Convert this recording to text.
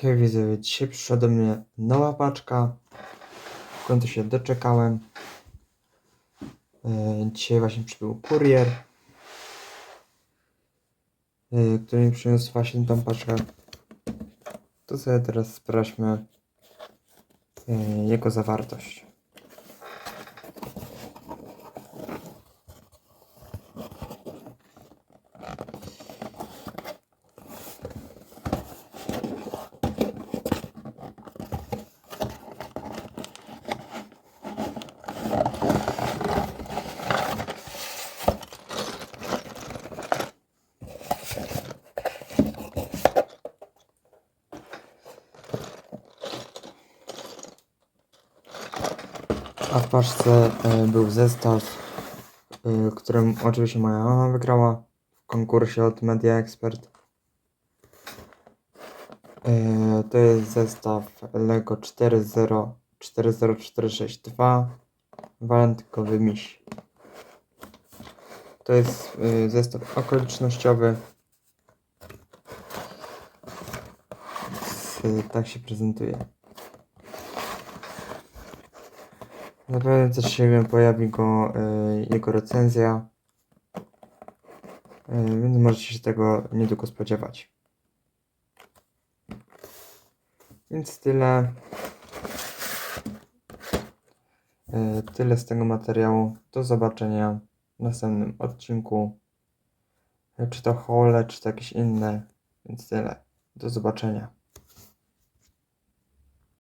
Hej widzowie, dzisiaj przyszła do mnie nowa paczka. W końcu się doczekałem. E, Dzisiaj właśnie przybył kurier, e, który mi przyniósł właśnie tą paczkę. To sobie teraz sprawdźmy e, jego zawartość. A w paczce e, był zestaw, e, którym oczywiście moja mama wygrała w konkursie od Media Expert. E, To jest zestaw Lego 40 40462 walentynkowy miś. To jest zestaw okolicznościowy. Tak się prezentuje. Na pewno też się pojawi go y, jego recenzja. Y, więc możecie się tego niedługo spodziewać. Więc tyle. Y, tyle z tego materiału. Do zobaczenia w następnym odcinku. Czy to hole, czy to jakieś inne. Więc tyle. Do zobaczenia.